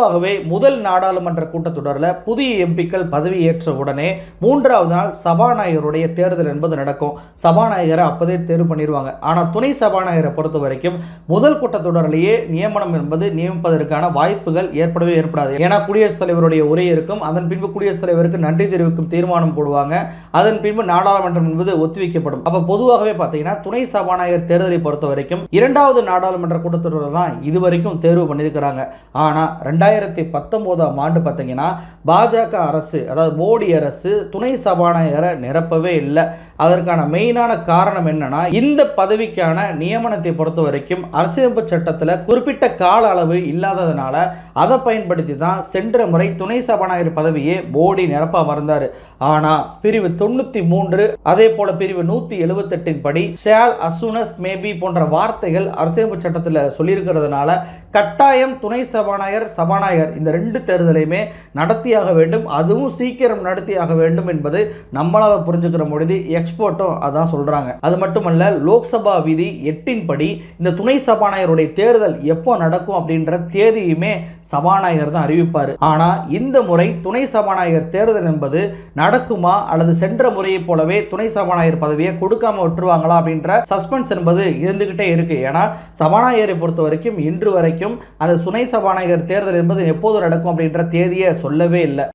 பொதுவாகவே முதல் நாடாளுமன்ற கூட்டத்தொடரில் புதிய எம்பிக்கள் பதவியேற்ற உடனே மூன்றாவது நாள் சபாநாயகருடைய தேர்தல் என்பது நடக்கும். சபாநாயகரை அப்போதே தேர்வு பண்ணிடுவாங்க ஆனால் துணை சபாநாயகரை பொறுத்த வரைக்கும் முதல் கூட்டத்தொடரிலேயே நியமனம் என்பது நியமிப்பதற்கான வாய்ப்புகள் ஏற்படவே ஏற்படாது. ஏன்னா குடியரசுத் தலைவருடைய உரை இருக்கும். அதன் பின்பு குடியரசுத் தலைவருக்கு நன்றி தெரிவிக்கும் தீர்மானம் போடுவாங்க. அதன் பின்பு நாடாளுமன்றம் என்பது ஒத்திவைக்கப்படும். அப்போ பொதுவாகவே பார்த்தீங்கன்னா துணை சபாநாயகர் தேர்தலை பொறுத்த வரைக்கும் இரண்டாவது நாடாளுமன்ற கூட்டத்தொடரில் தான் இதுவரைக்கும் தேர்வு பண்ணியிருக்கிறாங்க ஆனால் ரெண்டாயிரத்தி ரெண்டாயிரத்தி பத்தொம்போதாம் ஆண்டு பார்த்தீங்கன்னா பாஜக அரசு அதாவது மோடி அரசு துணை சபாநாயகரை நிரப்பவே இல்லை. அதற்கான மெயினான காரணம் என்னன்னா இந்த பதவிக்கான நியமனத்தை பொறுத்த வரைக்கும் அரசியலமைப்பு சட்டத்தில் குறிப்பிட்ட கால அளவு இல்லாததுனால அதை பயன்படுத்தி தான் சென்ற முறை துணை சபாநாயகர் பதவியே மோடி நிரப்ப மறந்தார். ஆனால் பிரிவு தொண்ணூற்றி மூன்று அதே போல பிரிவு நூற்றி எழுபத்தெட்டின் படி ஷேல் அசுனஸ் மேபி போன்ற வார்த்தைகள் அரசியலமைப்பு சட்டத்தில் சொல்லியிருக்கிறதுனால கட்டாயம் துணை சபாநாயகர் சபாநாயகர் சபாநாயகர் இந்த ரெண்டு தேர்தலையுமே நடத்தியாக வேண்டும் அதுவும் சீக்கிரம் நடத்தியாக வேண்டும் என்பது நம்மளால் புரிஞ்சுக்கிற முடிது எக்ஸ்போர்ட்டும் அதான் சொல்கிறாங்க அது மட்டுமல்ல லோக்சபா விதி எட்டின் படி இந்த துணை சபாநாயகருடைய தேர்தல் எப்போ நடக்கும் அப்படின்ற தேதியுமே சபாநாயகர் தான் அறிவிப்பார். ஆனால் இந்த முறை துணை சபாநாயகர் தேர்தல் என்பது நடக்குமா அல்லது சென்ற முறையைப் போலவே துணை சபாநாயகர் பதவியை கொடுக்காம விட்டுருவாங்களா அப்படின்ற சஸ்பென்ஸ் என்பது இருந்துகிட்டே இருக்கு. ஏன்னா சபாநாயகரை பொறுத்த வரைக்கும் இன்று வரைக்கும் அந்த துணை சபாநாயகர் தேர்தல் என்பது எப்போது நடக்கும் அப்படின்ற தேதியை சொல்லவே இல்லை.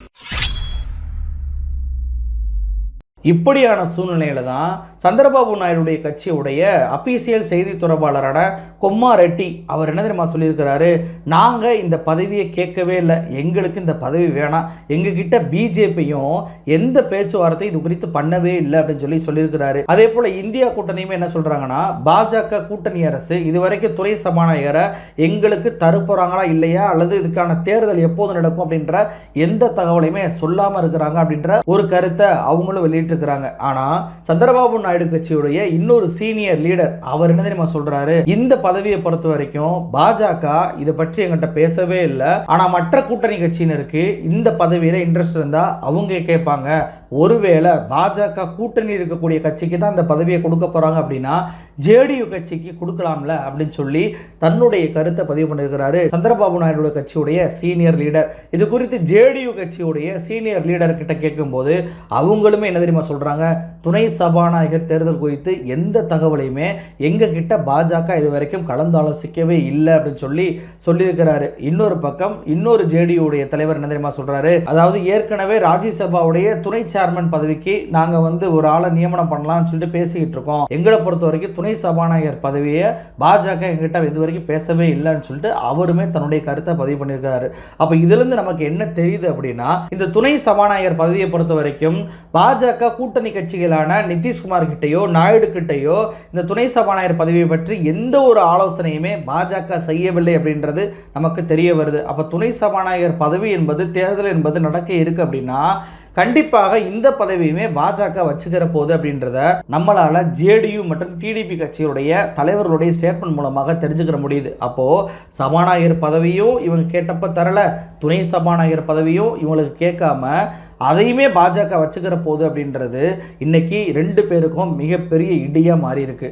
இப்படியான சூழ்நிலையில தான் சந்திரபாபு நாயுடுடைய கட்சியுடைய அபிஷியல் செய்தி தொடர்பாளரான கொம்மா ரெட்டி அவர் என்ன தெரியுமா சொல்லியிருக்கிறாரு? நாங்கள் இந்த பதவியை கேட்கவே இல்லை. எங்களுக்கு இந்த பதவி வேணாம். எங்ககிட்ட பிஜேபியும் எந்த பேச்சுவார்த்தை இது குறித்து பண்ணவே இல்லை அப்படின்னு சொல்லி சொல்லியிருக்கிறாரு. அதே போல் இந்தியா கூட்டணியுமே என்ன சொல்கிறாங்கன்னா பாஜக கூட்டணி அரசு இதுவரைக்கும் துறை சபாநாயகரை எங்களுக்கு தருப்புறாங்களா இல்லையா? அல்லது இதுக்கான தேர்தல் எப்போது நடக்கும் அப்படின்ற எந்த தகவலையுமே சொல்லாமல் இருக்கிறாங்க அப்படின்ற ஒரு கருத்தை அவங்களும் வெளியிட்டு இருக்கிறாங்க ஆனா சந்திரபாபு நாயுடு கட்சியுடைய இன்னொரு சீனியர் லீடர் அவர் என்ன தெரியுமா சொல்றாரு? இந்த பதவியை பொறுத்த வரைக்கும் பாஜக இதை பற்றி எங்கிட்ட பேசவே இல்லை. ஆனா மற்ற கூட்டணி கட்சியினருக்கு இந்த பதவியில இன்ட்ரெஸ்ட் இருந்தா அவங்க கேட்பாங்க. ஒருவேளை பாஜக கூட்டணி இருக்கக்கூடிய கட்சிக்கு தான் இந்த பதவியை கொடுக்க போறாங்க அப்படின்னா ஜேடியு கட்சிக்கு கொடுக்கலாம்ல அப்படின்னு சொல்லி தன்னுடைய கருத்தை பதிவு பண்ணியிருக்கிறாரு சந்திரபாபு நாயுடு கட்சியுடைய சீனியர் லீடர். இது குறித்து ஜேடியு கட்சியுடைய சீனியர் லீடர் கிட்ட கேட்கும்போது அவங்களுமே என்ன தெரியுமா சொல்றாங்க. துணை சபாநாயகர் தேர்தல் குறித்து எந்த தகவலையுமே எங்ககிட்ட பாஜக இது வரைக்கும் கலந்து ஆலோசிக்கவே இல்லை அப்படின்னு சொல்லி சொல்லியிருக்கிறாரு. இன்னொரு பக்கம் இன்னொரு ஜேடியுடைய தலைவர் என்ன தெரியுமா சொல்றாரு? அதாவது ஏற்கனவே ராஜ்யசபாவுடைய துணை சேர்மன் பதவிக்கு நாங்க வந்து ஒரு ஆளை நியமனம் பண்ணலாம்னு சொல்லிட்டு பேசிக்கிட்டு இருக்கோம். எங்களை பொறுத்த வரைக்கும் துணை சபாநாயகர் பதவியை பாஜக எங்கிட்ட இது வரைக்கும் பேசவே இல்லைன்னு சொல்லிட்டு அவருமே தன்னுடைய கருத்தை பதிவு பண்ணியிருக்காரு அப்போ இதுல இருந்து நமக்கு என்ன தெரியுது அப்படின்னா இந்த துணை சபாநாயகர் பதவியை பொறுத்த வரைக்கும் பாஜக கூட்டணி கட்சிகளான நிதிஷ்குமார் கிட்டேயோ நாயுடு கிட்டேயோ இந்த துணை சபாநாயகர் பதவியை பற்றி எந்த ஒரு ஆலோசனையுமே பாஜக செய்யவில்லை அப்படின்றது நமக்கு தெரிய வருது. அப்போ துணை சபாநாயகர் பதவி என்பது தேர்தல் என்பது நடக்க இருக்கு அப்படின்னா கண்டிப்பாக இந்த பதவியுமே பாஜக வச்சுக்கிற போது அப்படின்றத நம்மளால ஜேடியு மற்றும் டிடிபி கட்சியுடைய தலைவர்களுடைய ஸ்டேட்மெண்ட் மூலமாக தெரிஞ்சுக்கிற முடியுது. அப்போ சபாநாயகர் பதவியும் இவங்க கேட்டப்ப தரல. துணை சபாநாயகர் பதவியும் இவங்களுக்கு கேட்காம அதையுமே பாஜக வச்சுக்கிற போது அப்படின்றது இன்னைக்கு ரெண்டு பேருக்கும் மிகப்பெரிய இடியா மாறி இருக்கு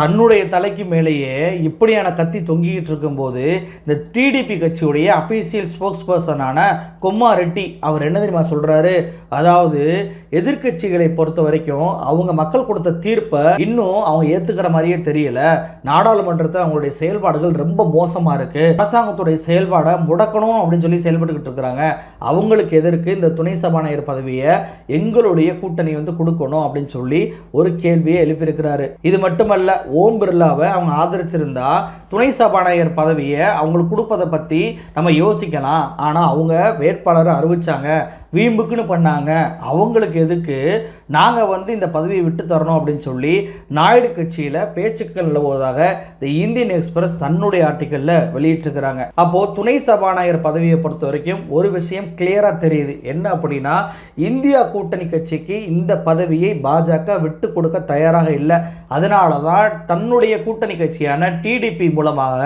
தன்னுடைய தலைக்கு மேலேயே இப்படியான கத்தி தொங்கிக்கிட்டு இருக்கும்போது இந்த டிடிபி கட்சியுடைய அஃபீஷியல் ஸ்போக்ஸ் பர்சனான கொம்மா ரெட்டி அவர் என்ன தெரியுமா சொல்கிறாரு அதாவது எதிர்க்கட்சிகளை பொறுத்த வரைக்கும் அவங்க மக்கள் கொடுத்த தீர்ப்பை இன்னும் அவங்க ஏற்றுக்கிற மாதிரியே தெரியல. நாடாளுமன்றத்தில் அவங்களுடைய செயல்பாடுகள் ரொம்ப மோசமாக இருக்குது அரசாங்கத்துடைய செயல்பாடை முடக்கணும் அப்படின்னு சொல்லி செயல்பட்டுக்கிட்டு இருக்கிறாங்க. அவங்களுக்கு எதற்கு இந்த துணை சபாநாயகர் பதவியை எங்களுடைய கூட்டணி வந்து கொடுக்கணும் அப்படின்னு சொல்லி ஒரு கேள்வியை எழுப்பியிருக்கிறாரு. இது மட்டுமல்ல ஓம் பிர்லாவை அவங்க ஆதரிச்சிருந்தா துணை சபாநாயகர் பதவியை அவங்களுக்கு கொடுப்பதை பற்றி நம்ம யோசிக்கலாம். ஆனால் அவங்க வேட்பாளரை அறிவிச்சாங்க. வீம்புக்குன்னு பண்ணாங்க. அவங்களுக்கு எதுக்கு? நாங்கள் வந்து இந்த பதவியை விட்டு தரணும் அப்படின்னு சொல்லி நாயுடு கட்சியில் பேச்சுக்கள் நிலவுவதாக தி இந்தியன் எக்ஸ்பிரஸ் தன்னுடைய ஆர்டிக்கலில் வெளியிட்டிருக்கிறாங்க. அப்போது துணை சபாநாயகர் பதவியை பொறுத்த வரைக்கும் ஒரு விஷயம் கிளியராக தெரியுது. என்ன அப்படின்னா இந்தியா கூட்டணி கட்சிக்கு இந்த பதவியை பாஜக விட்டு கொடுக்க தயாராக இல்லை. அதனால தான் தன்னுடைய கூட்டணி கட்சியான டிடிபி மூலமாக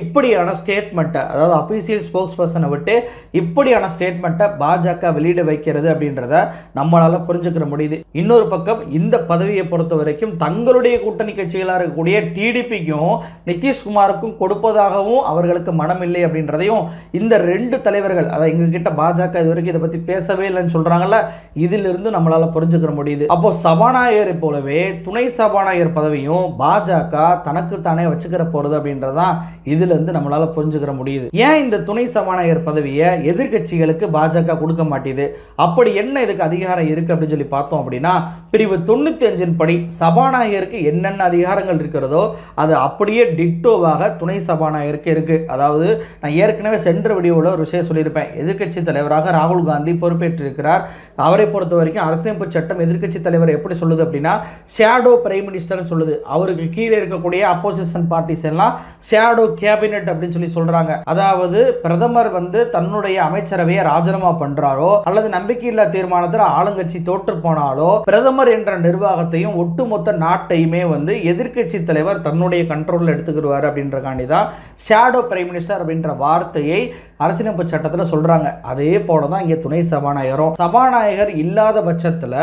இப்படியான ஸ்டேட்மெண்ட்டை அதாவது அஃபீஷியல் ஸ்போக்ஸ் பர்சனை விட்டு இப்படியான ஸ்டேட்மெண்ட்டை பாஜக வெளியே வெளியிட வைக்கிறது அப்படின்றத நம்மளால் புரிஞ்சுக்கிற முடியுது. இன்னொரு பக்கம் இந்த பதவியை பொறுத்த வரைக்கும் தங்களுடைய கூட்டணி கட்சிகளாக இருக்கக்கூடிய டிடிபிக்கும் நிதிஷ்குமாருக்கும் கொடுப்பதாகவும் அவர்களுக்கு மனம் இல்லை அப்படின்றதையும் இந்த ரெண்டு தலைவர்கள் அதாவது எங்ககிட்ட பாஜக இது வரைக்கும் இதை பற்றி பேசவே இல்லைன்னு சொல்கிறாங்கல்ல இதிலிருந்து நம்மளால் புரிஞ்சுக்கிற முடியுது. அப்போ சபாநாயகரை போலவே துணை சபாநாயகர் பதவியும் பாஜக தனக்கு தானே வச்சுக்கிற போகிறது அப்படின்றதான் இதிலிருந்து நம்மளால் புரிஞ்சுக்கிற முடியுது. ஏன் இந்த துணை சபாநாயகர் பதவியை எதிர்க்கட்சிகளுக்கு பாஜக கொடுக்க மாட்டேது? அப்படி என்ன இதுக்கு அதிகாரம் இருக்குது அப்படின்னு சொல்லி பார்த்தோம் அப்படின்னா பிரிவு தொண்ணூற்றி அஞ்சின் படி சபாநாயகருக்கு என்னென்ன அதிகாரங்கள் இருக்கிறதோ அது அப்படியே டிட்டோவாக துணை சபாநாயகருக்கு இருக்குது அதாவது நான் ஏற்கனவே சென்ற வீடியோவில் ஒரு விஷயம் சொல்லியிருப்பேன். எதிர்க்கட்சி தலைவராக ராகுல் காந்தி பொறுப்பேற்றிருக்கிறார். அவரை பொறுத்த வரைக்கும் அரசியலமைப்பு சட்டம் எதிர்க்கட்சி தலைவர் எப்படி சொல்லுது அப்படின்னா ஷேடோ பிரைம் மினிஸ்டர்னு சொல்லுது. அவருக்கு கீழே இருக்கக்கூடிய அப்போசிஷன் பார்ட்டிஸ் எல்லாம் ஷேடோ கேபினெட் அப்படின்னு சொல்லி சொல்கிறாங்க அதாவது பிரதமர் வந்து தன்னுடைய அமைச்சரவையை ராஜினாமா பண்ணுறாரோ அல்லது நம்பிக்கையில்லா தீர்மானத்தில் ஆளுங்கட்சி தோற்று போனாலோ பிரதமர் என்ற நிர்வாகத்தையும் ஒட்டுமொத்த நாட்டையுமே வந்து எதிர்க்கட்சி தலைவர் தன்னுடைய கண்ட்ரோலில் எடுத்துக்கிடுவார் அப்படின்றக்காண்டி தான் ஷேடோ பிரைம் மினிஸ்டர் அப்படின்ற வார்த்தையை அரசியலமைப்பு சட்டத்தில் சொல்றாங்க. அதே போல தான் இங்கே துணை சபாநாயகரும். சபாநாயகர் இல்லாத பட்சத்தில்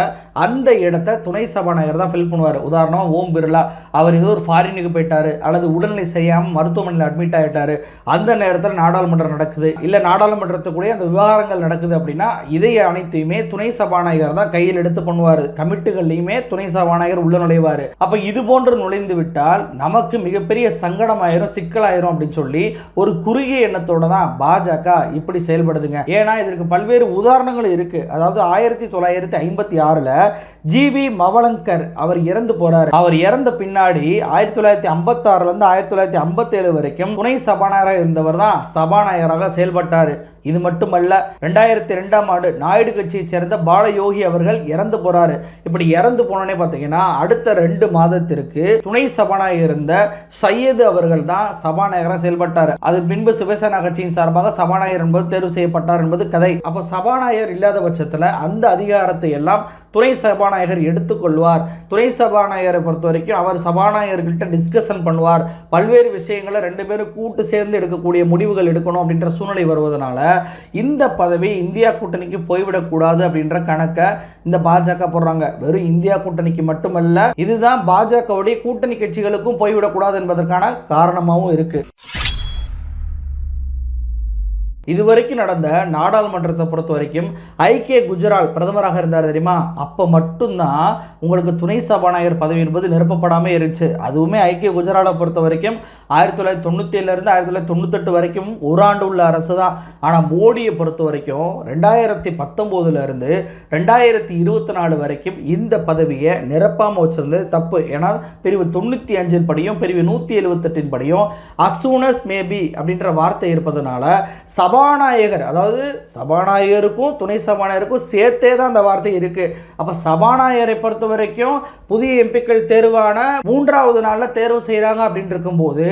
அந்த இடத்த துணை சபாநாயகர் தான் ஃபில் பண்ணுவார். உதாரணமாக ஓம் பிர்லா அவர் ஏதோ ஒரு ஃபாரினுக்கு போயிட்டாரு அல்லது உடல்நிலை சரியாமல் மருத்துவமனையில் அட்மிட் ஆகிட்டாரு அந்த நேரத்தில் நாடாளுமன்றம் நடக்குது. இல்லை நாடாளுமன்றத்துக்குள்ளே அந்த விவகாரங்கள் நடக்குது அப்படின்னா இதை அனைத்தையுமே துணை சபாநாயகர் தான் கையில் எடுத்து பண்ணுவார். கமிட்டுகள்லையுமே துணை சபாநாயகர் உள்ள நுழைவார். அப்போ இது போன்று நுழைந்து விட்டால் நமக்கு மிகப்பெரிய சங்கடமாயிரும் சிக்கலாயிரும் அப்படின்னு சொல்லி ஒரு குறுகிய எண்ணத்தோட தான் பாஜக இப்படி செயல்படுதுங்க. ஏன்னா இதற்கு பல்வேறு உதாரணங்கள் இருக்கு. அதாவது ஆயிரத்தி தொள்ளாயிரத்தி ஐம்பத்தி ஆறில் ஜிவி மவலங்கர் அவர் இறந்து போறாரு. அவர் இறந்த பின்னாடி ஆயிரத்தி தொள்ளாயிரத்தி ஐம்பத்தாறுலேருந்து ஆயிரத்தி தொள்ளாயிரத்தி ஐம்பத்தேழு வரைக்கும் துணை சபாநாயகராக இருந்தவர் தான் சபாநாயகராக செயல்பட்டார். இது மட்டுமல்ல ரெண்டாயிரத்தி ரெண்டாம் ஆண்டு நாயுடு கட்சியை சேர்ந்த பாலயோகி அவர்கள் இறந்து போறாரு. இப்படி இறந்து போனோடனே பார்த்தீங்கன்னா அடுத்த ரெண்டு மாதத்திற்கு துணை சபாநாயகர் இருந்த சையது அவர்கள் தான் சபாநாயகராக செயல்பட்டார். அது பின்பு சிவசேனா கட்சியின் சார்பாக சபாநாயகர் என்பது தேர்வு செய்யப்பட்டார் என்பது கதை. அப்போ சபாநாயகர் இல்லாத பட்சத்தில் அந்த அதிகாரத்தை எல்லாம் துணை சபாநாயகர் எடுத்துக்கொள்வார் துணை சபாநாயகரை பொறுத்த வரைக்கும் அவர் சபாநாயகர்கிட்ட டிஸ்கஷன் பண்ணுவார். பல்வேறு விஷயங்களை ரெண்டு பேரும் கூட்டு சேர்ந்து எடுக்கக்கூடிய முடிவுகள் எடுக்கணும் அப்படின்ற சூழ்நிலை வருவதனால இந்த பதவி இந்தியா கூட்டணிக்கு போய்விடக்கூடாது அப்படின்ற கணக்கை இந்த பாஜக போடுறாங்க. வெறும் இந்தியா கூட்டணிக்கு மட்டுமல்ல இதுதான் பாஜகவுடைய கூட்டணி கட்சிகளுக்கும் போய்விடக்கூடாது என்பதற்கான காரணமாகவும் இருக்கு. இதுவரைக்கும் நடந்த நாடாளுமன்றத்தை பொறுத்த வரைக்கும் ஐக்கிய குஜரால் பிரதமராக இருந்தார் தெரியுமா? அப்போ மட்டும்தான் உங்களுக்கு துணை சபாநாயகர் பதவி என்பது நிரப்பப்படாமல் இருந்துச்சு. அதுவுமே ஐக்கிய குஜராலை பொறுத்த வரைக்கும் ஆயிரத்தி தொள்ளாயிரத்தி தொண்ணூற்றி ஏழுலேருந்து ஆயிரத்தி தொள்ளாயிரத்தி தொண்ணூத்தெட்டு வரைக்கும் ஒரு ஆண்டு உள்ள அரசு தான் ஆனால் மோடியை பொறுத்த வரைக்கும் ரெண்டாயிரத்தி பத்தொம்போதுலேருந்து ரெண்டாயிரத்தி இருபத்தி நாலு வரைக்கும் இந்த பதவியை நிரப்பாமல் வச்சிருந்தது தப்பு. ஏன்னா பிரிவு தொண்ணூற்றி அஞ்சின் படியும் பிரிவு நூற்றி எழுபத்தெட்டின் படியும் அசூனஸ் மேபி அப்படின்ற வார்த்தை இருப்பதனால சபாநாயகர் அதாவது சபாநாயகருக்கும் துணை சபாநாயகருக்கும் சேர்த்தே தான் அந்த வார்த்தை இருக்குது அப்போ சபாநாயகரை பொறுத்த வரைக்கும் புதிய எம்பிக்கள் தேர்வான மூன்றாவது நாளில் தேர்வு செய்கிறாங்க அப்படின்னு இருக்கும்போது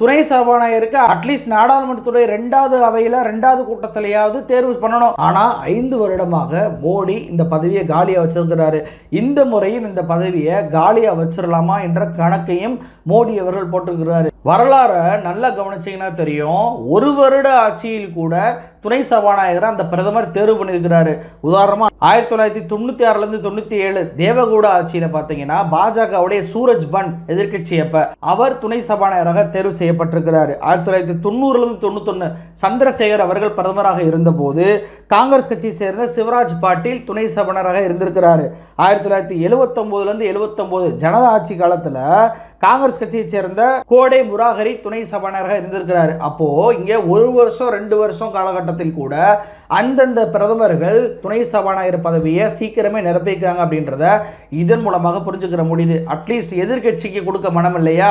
துணை சபாநாயகருக்கு அட்லீஸ்ட் நாடாளுமன்றத்துடைய ரெண்டாவது அவையில் ரெண்டாவது கூட்டத்திலேயாவது தேர்வு பண்ணணும். ஆனால் ஐந்து வருடமாக மோடி இந்த பதவியை காலியாக வச்சிருக்கிறாரு. இந்த முறையும் இந்த பதவியை காலியாக வச்சிடலாமா என்ற கணக்கையும் மோடி அவர்கள் போட்டிருக்கிறாரு. வரலாறை நல்லா கவனிச்சிங்கன்னா தெரியும். ஒரு வருட ஆட்சியில் கூட துணை சபாநாயகராக அந்த பிரதமர் தேர்வு பண்ணியிருக்கிறாரு. உதாரணமாக ஆயிரத்தி தொள்ளாயிரத்தி தொண்ணூற்றி ஆறுலேருந்து தொண்ணூற்றி ஏழு தேவகூடா ஆட்சியில் பார்த்தீங்கன்னா பாஜகவுடைய சூரஜ் பன் எதிர்கட்சி அப்போ அவர் துணை சபாநாயகராக தேர்வு செய்யப்பட்டிருக்கிறார். ஆயிரத்தி தொள்ளாயிரத்தி தொண்ணூறுலேருந்து தொண்ணூத்தொன்று சந்திரசேகர் அவர்கள் பிரதமராக இருந்தபோது காங்கிரஸ் கட்சியை சேர்ந்த சிவராஜ் பாட்டீல் துணை சபாநாயகராக இருந்திருக்கிறாரு. ஆயிரத்தி தொள்ளாயிரத்தி எழுபத்தொம்போதுலேருந்து எழுபத்தொம்போது ஜனதா ஆட்சி காலத்தில் காங்கிரஸ் கட்சியை சேர்ந்த கோடை முராகரி துணை சபாநாயகராக இருந்திருக்கிறாரு. அப்போ இங்கே ஒரு வருஷம் ரெண்டு வருஷம் காலகட்டம் காலகட்டத்தில் கூட அந்தந்த பிரதமர்கள் துணை சபாநாயகர் பதவியை சீக்கிரமே நிரப்பிக்கிறாங்க அப்படின்றத இதன் மூலமாக புரிஞ்சுக்கிற முடியுது. அட்லீஸ்ட் எதிர்கட்சிக்கு கொடுக்க மனம் இல்லையா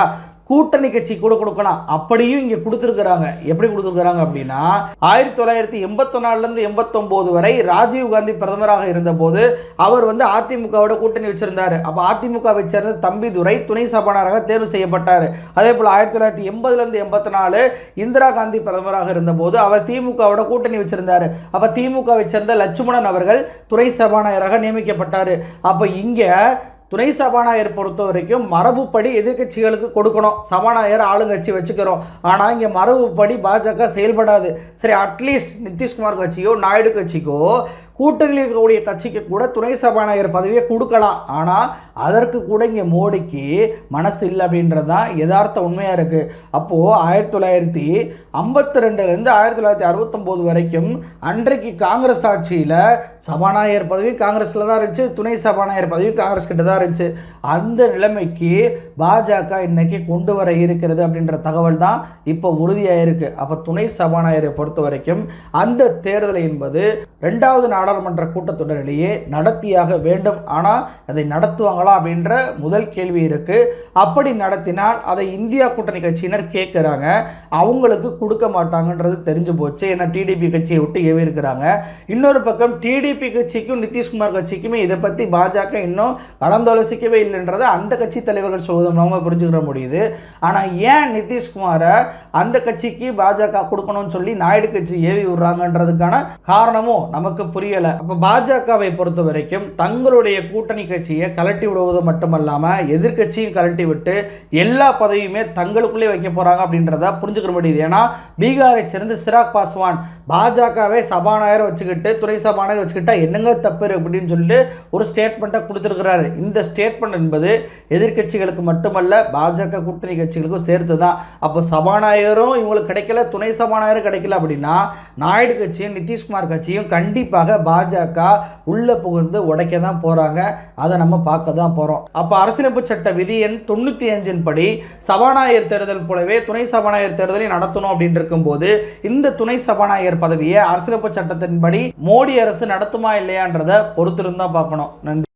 கூட்டணி கட்சி கூட கொடுக்கலாம் அப்படியும் இங்கே கொடுத்துருக்குறாங்க. எப்படி கொடுத்துருக்குறாங்க அப்படின்னா ஆயிரத்தி தொள்ளாயிரத்தி எண்பத்தி நாலுலேருந்து எண்பத்தொம்போது வரை ராஜீவ் காந்தி பிரதமராக இருந்தபோது அவர் வந்து அதிமுகவோட கூட்டணி வச்சுருந்தார். அப்போ அதிமுகவை சேர்ந்த தம்பிதுரை துணை சபாநாயகராக தேர்வு செய்யப்பட்டார். அதே போல் ஆயிரத்தி தொள்ளாயிரத்தி எண்பதுலேருந்து எண்பத்தி நாலு இந்திரா காந்தி பிரதமராக இருந்தபோது அவர் திமுகவோட கூட்டணி வச்சுருந்தார். அப்போ திமுகவை சேர்ந்த லட்சுமணன் அவர்கள் துணை சபாநாயகராக நியமிக்கப்பட்டார். அப்போ இங்கே துணை சபாநாயகர் பொறுத்த வரைக்கும் மரபுப்படி எதிர்க்கட்சிகளுக்கு கொடுக்கணும். சபாநாயகர் ஆளுங்கட்சி வச்சுக்கிறோம். ஆனால் இங்கே மரபுப்படி பாஜக செயல்படாது. சரி அட்லீஸ்ட் நிதிஷ்குமார் கட்சியோ நாயுடு கட்சிக்கோ கூட்டணியில் இருக்கக்கூடிய கட்சிக்கு கூட துணை சபாநாயகர் பதவியை கொடுக்கலாம். ஆனால் அதற்கு கூட இங்கே மோடிக்கு மனசு இல்லை அப்படின்றது தான் யதார்த்த உண்மையாக இருக்குது அப்போது ஆயிரத்தி தொள்ளாயிரத்தி ஐம்பத்தி ரெண்டுலேருந்து ஆயிரத்தி தொள்ளாயிரத்தி அறுபத்தொம்போது வரைக்கும் அன்றைக்கு காங்கிரஸ் ஆட்சியில் சபாநாயகர் பதவி காங்கிரஸில் தான் இருந்துச்சு துணை சபாநாயகர் பதவி காங்கிரஸ் கிட்ட தான் இருந்துச்சு. அந்த நிலைமைக்கு பாஜக இன்னைக்கு கொண்டு வர இருக்கிறது அப்படின்ற தகவல் தான் இப்போ உறுதியாக இருக்குது அப்போ துணை சபாநாயகரை பொறுத்த வரைக்கும் அந்த தேர்தல் என்பது ரெண்டாவது நாள் நாடாளுமன்ற கூட்டத்தொடரிலேயே நடத்தியாக வேண்டும். ஆனால் அதை நடத்துவாங்களா அப்படின்ற முதல் கேள்வி இருக்குது அப்படி நடத்தினால் அதை இந்தியா கூட்டணி கட்சியினர் கேட்குறாங்க. அவங்களுக்கு கொடுக்க மாட்டாங்கன்றது தெரிஞ்சு போச்சு. ஏன்னா டிடிபி கட்சியை விட்டு ஏவி இருக்கிறாங்க. இன்னொரு பக்கம் டிடிபி கட்சிக்கும் நிதிஷ்குமார் கட்சிக்குமே இதை பற்றி பாஜக இன்னும் கலந்தாலோசிக்கவே இல்லைன்றதை அந்த கட்சி தலைவர்கள் சொல்வதன் மூலமாக புரிஞ்சுக்கிற முடியுது. ஆனால் ஏன் நிதிஷ்குமாரை அந்த கட்சிக்கு பாஜக கொடுக்கணும்னு சொல்லி நாயுடு கட்சி ஏவி விடுறாங்கன்றதுக்கான காரணமும் நமக்கு முடியலை அப்போ பாஜகவை பொறுத்த வரைக்கும் தங்களுடைய கூட்டணி கட்சியை கலட்டி விடுவது மட்டுமல்லாமல் எதிர்க்கட்சியும் கலட்டி விட்டு எல்லா பதவியுமே தங்களுக்குள்ளே வைக்க போகிறாங்க அப்படின்றத புரிஞ்சுக்கிற முடியுது. ஏன்னா பீகாரை சேர்ந்து சிராக் பாஸ்வான் பாஜகவே சபாநாயகர் வச்சுக்கிட்டு துணை சபாநாயகர் வச்சுக்கிட்டா என்னங்க தப்பு அப்படின்னு சொல்லிட்டு ஒரு ஸ்டேட்மெண்ட்டை கொடுத்துருக்கிறாரு. இந்த ஸ்டேட்மெண்ட் என்பது எதிர்க்கட்சிகளுக்கு மட்டுமல்ல பாஜக கூட்டணி கட்சிகளுக்கும் சேர்த்து தான் அப்போ சபாநாயகரும் இவங்களுக்கு கிடைக்கல துணை சபாநாயகரும் கிடைக்கல அப்படின்னா நாயுடு கட்சியும் நிதிஷ்குமார் கட்சியும் கண்டிப்பாக பாஜக உள்ள புகுந்து உடைக்க தான் போகிறாங்க அதை நம்ம பார்க்க தான் போகிறோம் அப்போ அரசியலமைப்பு சட்ட விதி எண் தொண்ணூற்றி அஞ்சின் படி சபாநாயகர் தேர்தல் போலவே துணை சபாநாயகர் தேர்தலை நடத்தணும் அப்படின்னு இருக்கும்போது இந்த துணை சபாநாயகர் பதவியை அரசியலமைப்பு சட்டத்தின்படி மோடி அரசு நடத்துமா இல்லையான்றதை பொறுத்திருந்தா பார்க்கணும். நன்றி.